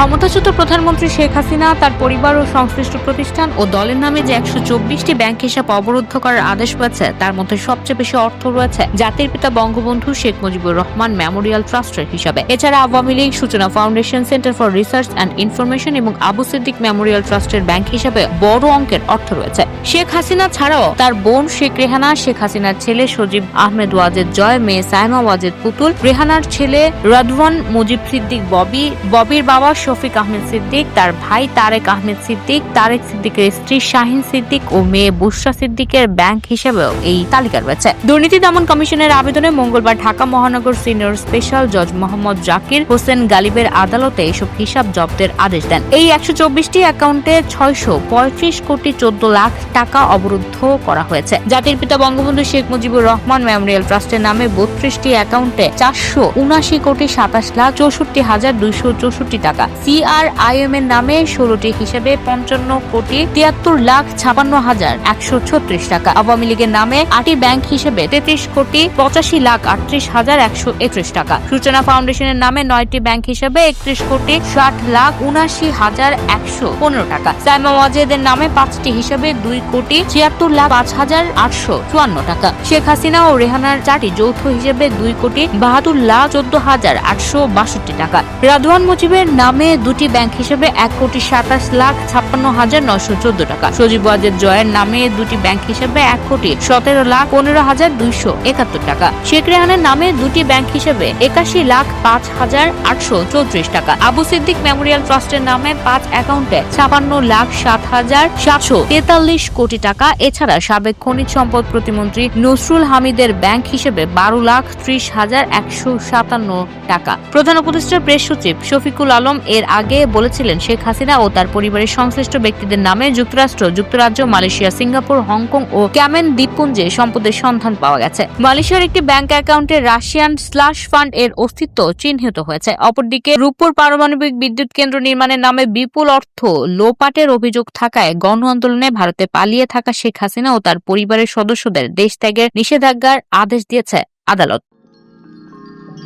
ক্ষমতাচ্যুত প্রধানমন্ত্রী শেখ হাসিনা, তার পরিবার ও সংশ্লিষ্ট প্রতিষ্ঠান ও দলের নামে যে একশো চব্বিশটি ব্যাংক হিসাব অবরুদ্ধ করার আদেশ পেয়েছে তার মধ্যে সবচেয়ে বেশি অর্থ রয়েছে জাতির পিতা বঙ্গবন্ধু শেখ মুজিবুর রহমান মেমোরিয়াল ট্রাস্টের হিসাবে। এছাড়া Awami League, Suchona foundation, centre for research and information এবং আবু সিদ্দিক মেমোরিয়াল ট্রাস্টের ব্যাংক হিসাবে বড় অঙ্কের অর্থ রয়েছে। শেখ হাসিনা ছাড়াও তার বোন শেখ রেহানা, শেখ হাসিনার ছেলে সজীব আহমেদ ওয়াজেদ জয়, মেয়ে সাইমা ওয়াজেদ পুতুল, রেহানার ছেলে রাদওয়ান মুজিব সিদ্দিক ববি, ববির বাবা শফিক আহমেদ সিদ্দিক, তার ভাই তারেক আহমেদ সিদ্দিক, তারেক সিদ্দিকের স্ত্রী শাহিন সিদ্দিক ও মেয়ে বুশরা সিদ্দিকের ব্যাংক হিসেবেও এই তালিকা রয়েছে। দুর্নীতি দমন কমিশনের আবেদনে মঙ্গলবার ঢাকা মহানগর সিনিয়র স্পেশাল জজ মোহাম্মদ জাকির হোসেন গালিবের আদালতে এসব হিসাব জব্দের আদেশ দেন। এই একশো চব্বিশটি অ্যাকাউন্টে ছয়শো পঁয়ত্রিশ কোটি চোদ্দ লাখ টাকা অবরুদ্ধ করা হয়েছে। জাতির পিতা বঙ্গবন্ধু শেখ মুজিবুর রহমান মেমোরিয়াল ট্রাস্টের নামে বত্রিশটি অ্যাকাউন্টে চারশো উনাশি কোটি সাতাশ লাখ চৌষট্টি হাজার দুইশো চৌষট্টি টাকা সিআরআইএম এর নামে ষোলোটি হিসেবে পঞ্চান্ন কোটি তিয়াত্তর লাখ ছাপান্ন হাজার একশো ছত্রিশ টাকা। আওয়ামী লীগের নামে আটি ব্যাংক হিসেবে তেত্রিশ কোটি পঁচাশি লাখ আটত্রিশ হাজার একশো একত্রিশ টাকা। সূচনা ফাউন্ডেশনের নামে নয়টি ব্যাংক হিসেবে একত্রিশ কোটি ষাট লাখ উনাশি হাজার একশো পনেরো টাকা। সাইমা ওয়াজেদের নামে পাঁচটি হিসেবে দুই কোটি ছিয়াত্তর লাখ পাঁচ হাজার আটশো চুয়ান্ন টাকা। শেখ হাসিনা ও রেহানার চারটি যৌথ হিসেবে দুই কোটি বাহাত্তর লাখ চোদ্দ হাজার আটশো বাষট্টি টাকা। রাদওয়ান মুজিবের নামে দুটি ব্যাংক হিসেবে এক কোটি সাতাশ লাখ ছাপ্পান্ন হাজার নয়শো চোদ্দ টাকা। সজীব ওয়াজেদ জয়ের নামে দুটি ব্যাংক হিসেবে এক কোটি সতেরো লাখ পনেরো হাজার দুইশো একাত্তর টাকা। শেখ রেহানের নামে দুটি ব্যাংক হিসেবে একাশি লাখ পাঁচ হাজার আটশো চৌত্রিশ টাকা। আবু সিদ্দিক মেমোরিয়াল ট্রাস্টের নামে পাঁচ অ্যাকাউন্টে ছাপান্ন লাখ সাত হাজার সাতশো তেতাল্লিশ কোটি টাকা। এছাড়া সাবেক খনিজ সম্পদ প্রতিমন্ত্রী নসরুল হামিদের ব্যাংক হিসেবে বারো লাখ ত্রিশ হাজার একশো সাতান্ন টাকা। প্রধান উপদেষ্টা প্রেস সচিব শফিকুল আলম এর আগে বলেছিলেন শেখ হাসিনা ও তার পরিবারের সংশ্লিষ্ট ব্যক্তিদের নামে যুক্তরাষ্ট্র, যুক্তরাজ্য, মালয়েশিয়া, সিঙ্গাপুর, হংকং ও ক্যামেন দ্বীপপুঞ্জে সম্পদের সন্ধান পাওয়া গেছে। মালয়েশিয়ার একটি ব্যাংক অ্যাকাউন্টে রাশিয়ান স্লাশ ফান্ড এর অস্তিত্ব চিহ্নিত হয়েছে। অপরদিকে রূপপুর পারমাণবিক বিদ্যুৎ কেন্দ্র নির্মাণের নামে বিপুল অর্থ লোপাটের অভিযোগ থাকায় গণ আন্দোলনে ভারতে পালিয়ে থাকা শেখ হাসিনা ও তার পরিবারের সদস্যদের দেশ ত্যাগের নিষেধাজ্ঞার আদেশ দিয়েছে আদালত।